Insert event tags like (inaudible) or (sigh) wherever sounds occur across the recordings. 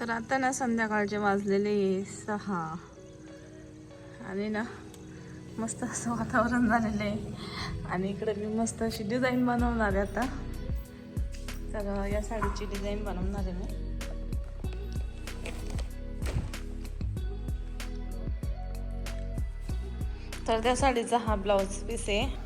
तर आता ना संध्याकाळचे वाजलेले सहा. आणि ना मस्त असं वातावरण झालेलं आहे. आणि इकडे मी मस्त अशी डिझाईन बनवणार आहे आता. तर या साडीची डिझाईन बनवणार आहे मी. तर त्या साडीचा हा ब्लाऊज पीस आहे.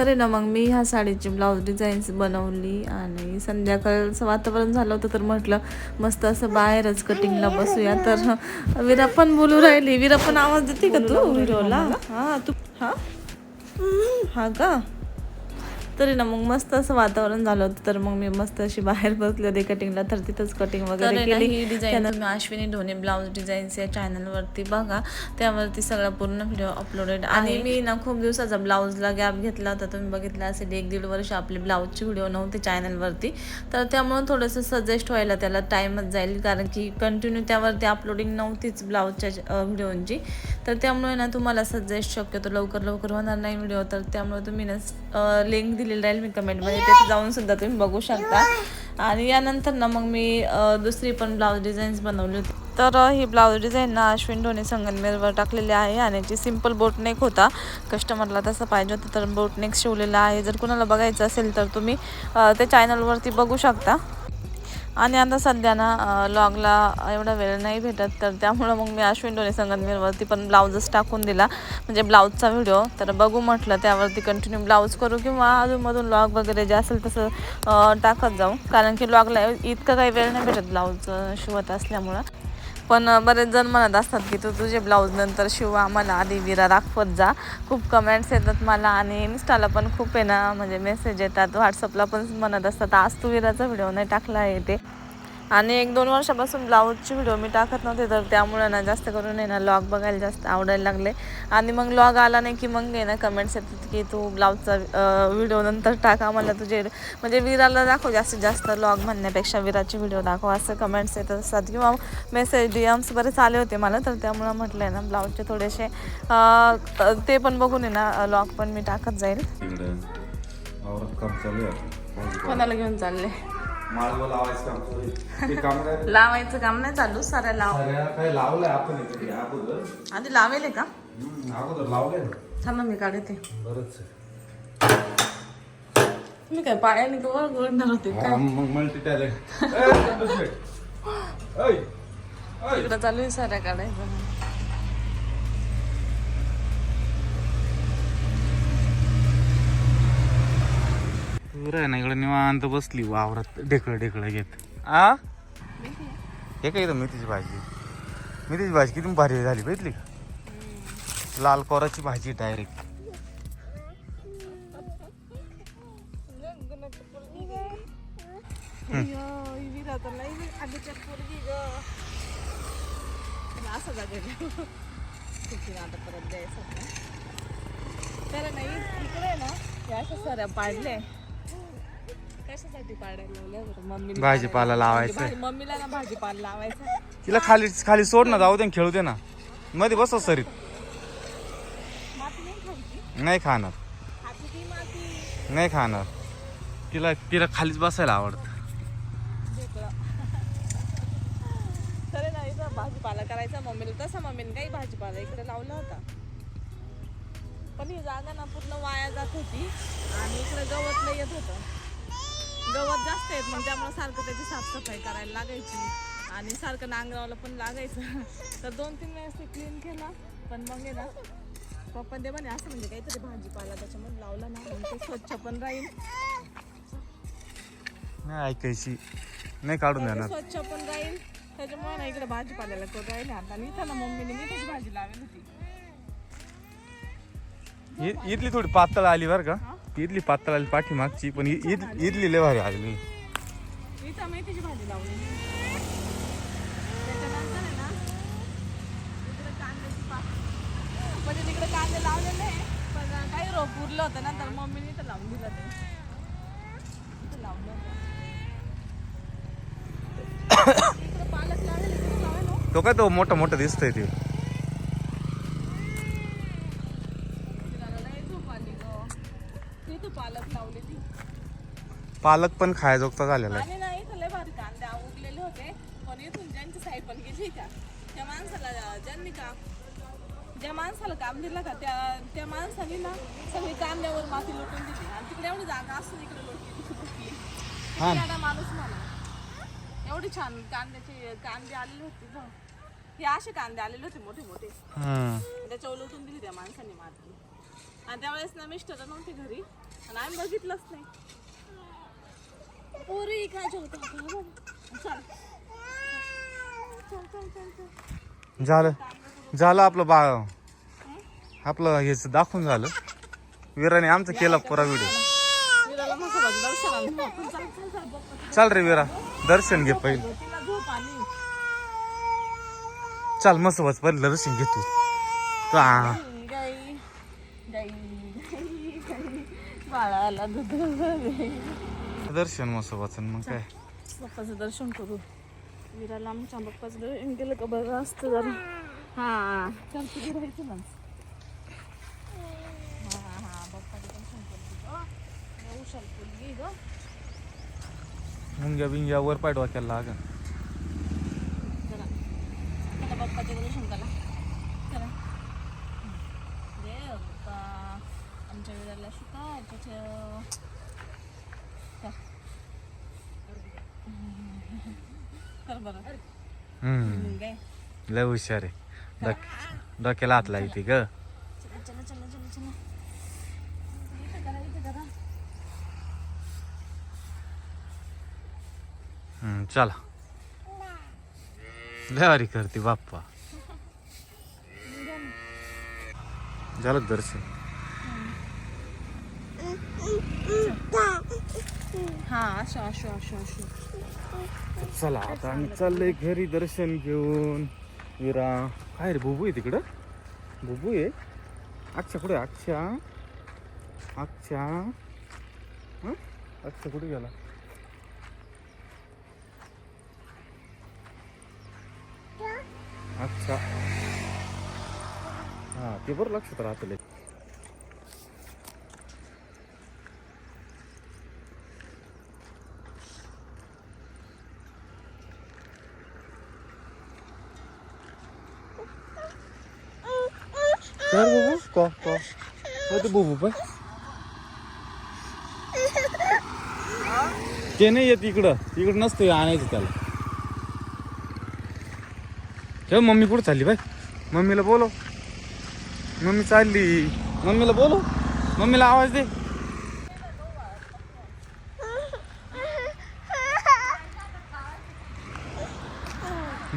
तर आहे ना मग मी ह्या साडीची ब्लाऊज डिझाईन्स बनवली आणि संध्याकाळचं वातावरण झालं होतं तर म्हटलं मस्त असं बाहेरच कटिंगला बसूया. तर विरा पण बोलू राहिली. विरा पण आवाज देते का तू? व्हिडिओला हा. तू हा हा का? तरी ना मग मस्त असं वातावरण झालं होतं तर मग मी मस्त अशी बाहेर बसले होते कटिंगला तर तिथंच कटिंग वगैरे केली. ही डिझाईन तुम्ही अश्विनी ढोणे ब्लाऊज डिझाईन्स या चॅनलवरती बघा. त्यावरती सगळा पूर्ण व्हिडिओ अपलोडेड आणि मी ना खूप दिवसाचा ब्लाऊजला गॅप घेतला होता. तुम्ही बघितला असेल एक दीड वर्ष आपले ब्लाऊजचे व्हिडिओ नव्हते चॅनलवरती तर त्यामुळे थोडंसं सजेस्ट व्हायला त्याला टाईमच जाईल कारण की कंटिन्यू त्यावरती अपलोडिंग नव्हतीच ब्लाऊजच्या व्हिडिओंची तर त्यामुळे ना तुम्हाला सजेस्ट शक्यतो लवकर लवकर होणार नाही व्हिडिओ तर त्यामुळे तुम्ही ना लिंक दिलेली राहील मी कमेंटमध्ये म्हणजे तिथे जाऊन सुद्धा तुम्ही बघू शकता. आणि यानंतर ना मग मी दुसरी पण ब्लाऊज डिझाईन्स बनवली होती. तर ही ब्लाऊज डिझाईन ना अश्विन ढोणे संगनमेरवर टाकलेली आहे आणि याची सिंपल बोटनेक होता. कस्टमरला तसं पाहिजे होतं तर बोटनेक शिवलेला आहे. जर कुणाला बघायचं असेल तर तुम्ही त्या चॅनलवरती बघू शकता. आणि आता सध्या ना लॉगला एवढा वेळ नाही भेटत तर त्यामुळं मग मी अश्विन डोळे संगमनेरवरती पण ब्लाऊजच टाकून दिला. म्हणजे ब्लाऊजचा व्हिडिओ तर बघू म्हटलं त्यावरती कंटिन्यू ब्लाऊज करू किंवा अजूनमधून लॉग वगैरे जे असेल तसं टाकत जाऊ. कारण की लॉगला इतकं काही वेळ नाही भेटत ब्लाऊज शिवत असल्यामुळं. पण बरेच जण म्हणत असतात की तू तुझे ब्लाऊज नंतर शिवा आम्हाला आधी विरा दाखवत जा. खूप कमेंट्स येतात मला आणि इन्स्टाला पण खूप आहे ना म्हणजे मेसेज येतात. व्हॉट्सअपला पण म्हणत असतात आज तू विराचा व्हिडिओ नाही टाकला आहे ते. आणि एक दोन वर्षापासून ब्लाऊजचे व्हिडिओ मी टाकत नव्हते तर त्यामुळे ना जास्त करून आहे ना लॉग बघायला जास्त आवडायला लागले. आणि मग लॉग आला नाही की मग आहे ना कमेंट्स येतात की तू ब्लाऊजचा व्हिडिओ नंतर टाक आम्हाला तुझे. म्हणजे विराला दाखव जास्तीत जास्त लॉग म्हणण्यापेक्षा विराचे व्हिडिओ दाखव असं कमेंट्स येत असतात. किंवा मेसेज डी एम्स बरेच आले होते मला तर त्यामुळं म्हटलं आहे ना ब्लाऊजचे थोडेसे ते पण बघून आहे ना लॉग पण मी टाकत जाईल. कोणाला घेऊन चालले? माळव लावायचं काम चालू आहे. ते काम काय? लावायचं काम नाही चालू साऱ्या लाव. सगळ्या काय लावलंय आपण इकडे अगोदर? आधी लावेल का? हम्म, अगोदर लावलंय ना. थांबा मी काढते. बरंच. आहे. मी काय पायाने गोळ गोळणार होते हा, मग मल्टी टॅलेंट (laughs) इकडं चालू आहे साऱ्या काढायचं. आहे ना इकडे निवांत बसली वावरात ढेकळं ढेकळं घेत. आ? हे काय इथं मेथीची भाजी? मेथीची भाजी किती भारी झाली बघितली का लाल कोराची भाजी डायरेक्ट असं जागे नाही इकडे ना पाडले कशासाठी पाडायला लावल्या बरं? मम्मी भाजीपाला लावायचं. मम्मीला ना भाजीपाला लावायचा. तिला खाली खाली सोड ना जाऊ दे ना, खेळू दे ना. मध्ये बस सरीत. माती नाही खायची? नाही खाणार. खाती ती माती. नाही खाणार. तिला तिला खालीच बसायला आवडतं. इथं भाजीपाला करायचा मम्मीला. तसा मम्मीने काही भाजीपाला इकडे लावला होता. पण ही जागा ना पूर्ण वाया जात होती आणि इकडे गवत लय येत होतं. गवत जास्त येत मग त्यामुळे सारखं त्याची साफसफाई करायला लागायची. आणि सारखं नांगरावला पण लागायचं. तर दोन तीन वेळेस ते क्लीन केला पण मग आहे ना पप्पा दे म्हणे असं म्हणजे काहीतरी भाजीपाला त्याच्यामध्ये लावला ना ते स्वच्छ पण राहील. नाही ऐकायची. नाही काढून ते देणार. स्वच्छ पण राहील. त्याच्यामुळे ना इकडे भाजीपाल्याला करून राहिले आता. इथं ना मम्मीने मी त्याची भाजी लावेल होती. इथली थोडी पातळ आली बरं का? इथली पातळ आली पाठीमागची पण इ- इथ- इथली लय भारी आली इथं मेथीची भाजी लावली त्याच्यानंतर आहे ना इकडे कांद्याची पात म्हणजे तिकडे कांदे लावलेले आहे, पण काही रोप उरलं होतं ना तर मम्मीने इथं लावून दिलं ते इथं लावलं होतं. (coughs) इकडे पालक लावेल इकडे लावेल. तो काय तो मोठा मोठा दिसतोय ते तिला लय झोप आली गं. पालक पालक पण खायजोगता झालेला आहे. आणि नाही इथं लय भारी कांदे उगलेले होते पण इथून ज्यांची पण गेली का त्या माणसाला ज्यांनी का ज्या माणसाला काम दिलं का त्या त्या माणसाने ना सगळी कांद्यावर माती लुटून दिली. आणि तिकडे एवढी जागा असून इकडे लुटली हा. माणूस मला एवढी छान कांद्याचे कांदे आलेले होते ना. हे असे कांदे आलेले होते मोठे मोठे. हम्म. त्याच्यावर लुटून दिली त्या माणसाने माती. आणि त्यावेळेस ना मिस्टर नव्हते घरी. आणि आम्ही बघितलंच नाही. पोरी काय जेवतो चल चल चल चल चल झालं. झालं आपलं बा आपलं हेच दाखवून झालं. विराने आमचं केला पुरा व्हिडिओ विराला दर्शनाला चल चल चल बघ चाल रे विरा दर्शन घे पहिले. तिला झोप आली चाल मस्त बस पहिले दर्शन घे तू. तू आ. बाळाला दूध. दर्शन मस्त वाचन मग काय? बाप्पाचं दर्शन करू. विराला आमच्या बाप्पाचं दर्शन केलं का बरं असतं जरा. हा. चल तुझी राहायचं ना हा हा बाप्पाचं दर्शन करतो उशाल ग मुंग्या बिंग्या वर पाय डोक्याला लागन. चला. चला बाप्पाचे दर्शन करा चला देव बाप्पा आमच्या विराला शुका. कर बरं लय हुशार आहे. डोक- डोक्याला हात लावते ग. चला चला चला करते बाप्पा. झालं दर्शन. हा असं असं असं असं. चला आता आम्ही चाललंय घरी दर्शन घेऊन. विरा काय रे बुबू आहे तिकडं? बुबू आहे? अक्षा कुठे? आहे? अक्षा अक्षा अक्षा कुठे गेला? अच्छा हा ते बरं लक्षात राहतले कर बुबू को को हो ते बुबू पण ते नाही येत इकडं इकडं नसतं आणायचं त्याला ठेव मम्मी कुठं चालली बाय मम्मीला बोलो मम्मी चालली मम्मीला बोलो मम्मीला आवाज दे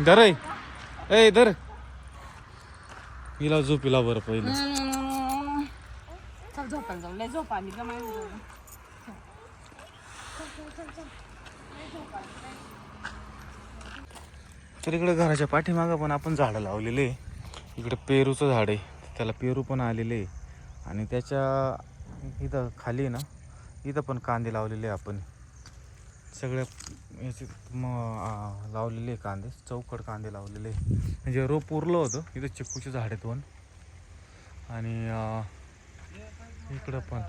धर ए धर हिला झोपीला बरं पहिलं. चल झोपायला जाऊ. लय झोप आली तर इकडे घराच्या पाठीमागं पण आपण झाडं लावलेले. इकडे पेरूचं झाड आहे. त्याला पेरू पण आलेले आहे. आणि त्याच्या इथं खाली आहे ना इथं पण कांदे लावलेले आपण. सगळ्या याचे लावलेले कांदे चौकड कांदे लावलेले म्हणजे रोप उरलं होतं इथं चिक्कूचे झाड आहेत दोन आणि इकडं पण.